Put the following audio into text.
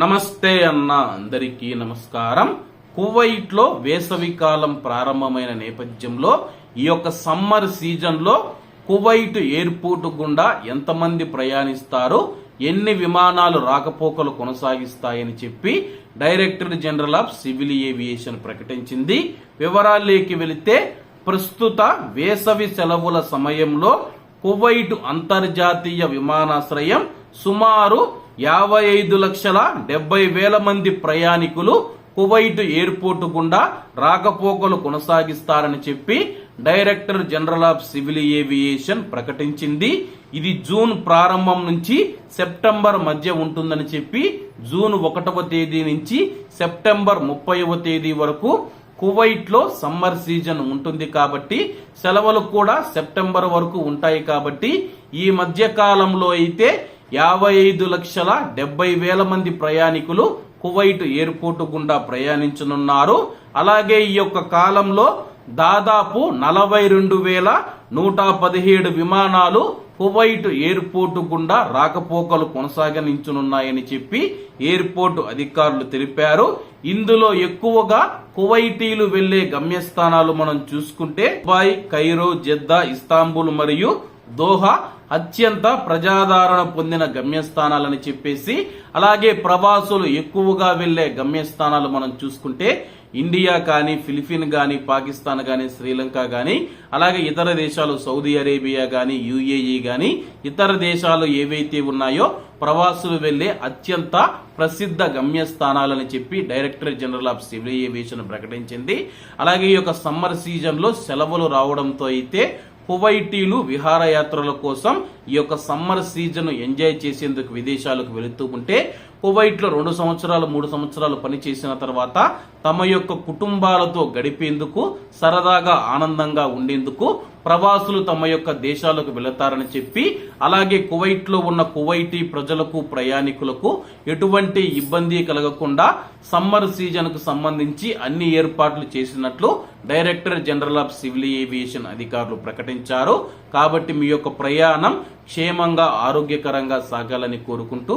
నమస్తే అన్న అందరికీ నమస్కారం. కువైట్లో ప్రారంభమైన నేపథ్యంలో ఈ యొక్క సమ్మర్ సీజన్లో కువైట్ ఎయిర్పోర్ట్ గుండా ఎంతమంది ప్రయాణిస్తారు ఎన్ని విమానాలు రాకపోకలు కొనసాగిస్తాయని చెప్పి director general of civil aviation ప్రకటించింది. వివరాల్లోకి వెళితే ప్రస్తుత వేసవి సెలవుల సమయంలో కువైట్ అంతర్జాతీయ విమానాశ్రయం సుమారు యాభై ఐదు లక్షల డెబ్బై వేల మంది ప్రయాణికులు కువైట్ ఎయిర్పోర్టు గుండా రాకపోకలు కొనసాగిస్తారని చెప్పి director general of civil aviation ప్రకటించింది. ఇది జూన్ ప్రారంభం నుంచి సెప్టెంబర్ మధ్య ఉంటుందని చెప్పి జూన్ ఒకటవ తేదీ నుంచి సెప్టెంబర్ ముప్పైవ తేదీ వరకు కువైట్లో సమ్మర్ సీజన్ ఉంటుంది కాబట్టి సెలవులు కూడా సెప్టెంబర్ వరకు ఉంటాయి కాబట్టి ఈ మధ్య కాలంలో అయితే యాభై ఐదు లక్షల డెబ్బై వేల మంది ప్రయాణికులు కువైట్ ఎయిర్పోర్టు గుండా ప్రయాణించనున్నారు. అలాగే ఈ యొక్క కాలంలో దాదాపు నలభై రెండు వేల నూట పదిహేడు విమానాలు కువైట్ ఎయిర్పోర్టు గుండా రాకపోకలు కొనసాగనించనున్నాయని చెప్పి ఎయిర్పోర్టు అధికారులు తెలిపారు. ఇందులో ఎక్కువగా కువైటీలు వెళ్ళే గమ్యస్థానాలు మనం చూసుకుంటే దుబాయ్ కైరో జెద్దా ఇస్తాంబుల్ మరియు దోహా అత్యంత ప్రజాదరణ పొందిన గమ్యస్థానాలని చెప్పేసి అలాగే ప్రవాసులు ఎక్కువగా వెళ్ళే గమ్యస్థానాలు మనం చూసుకుంటే ఇండియా కానీ ఫిలిపిన్ కానీ పాకిస్తాన్ కానీ శ్రీలంక కానీ అలాగే ఇతర దేశాలు సౌదీ అరేబియా కానీ యుఏఈ కానీ ఇతర దేశాలు ఏవైతే ఉన్నాయో ప్రవాసులు వెళ్ళే అత్యంత ప్రసిద్ధ గమ్యస్థానాలని చెప్పి director general of civil aviation ప్రకటించింది. అలాగే ఈ యొక్క సమ్మర్ సీజన్లో సెలవులు రావడంతో అయితే కువైటీలు విహారయాత్రల కోసం ఈ యొక్క సమ్మర్ సీజన్ ఎంజాయ్ చేసేందుకు విదేశాలకు వెళుతూ ఉంటే కువైట్లో రెండు సంవత్సరాలు మూడు సంవత్సరాలు పనిచేసిన తర్వాత తమ యొక్క కుటుంబాలతో గడిపేందుకు సరదాగా ఆనందంగా ఉండేందుకు ప్రవాసులు తమ యొక్క దేశాలకు వెళతారని చెప్పి అలాగే కువైట్లో ఉన్న కువైటీ ప్రజలకు ప్రయాణికులకు ఎటువంటి ఇబ్బంది కలగకుండా సమ్మర్ సీజన్కు సంబంధించి అన్ని ఏర్పాట్లు చేసినట్లు director general of civil aviation అధికారులు ప్రకటించారు. కాబట్టి మీ యొక్క ప్రయాణం క్షేమంగా ఆరోగ్యకరంగా సాగాలని కోరుకుంటూ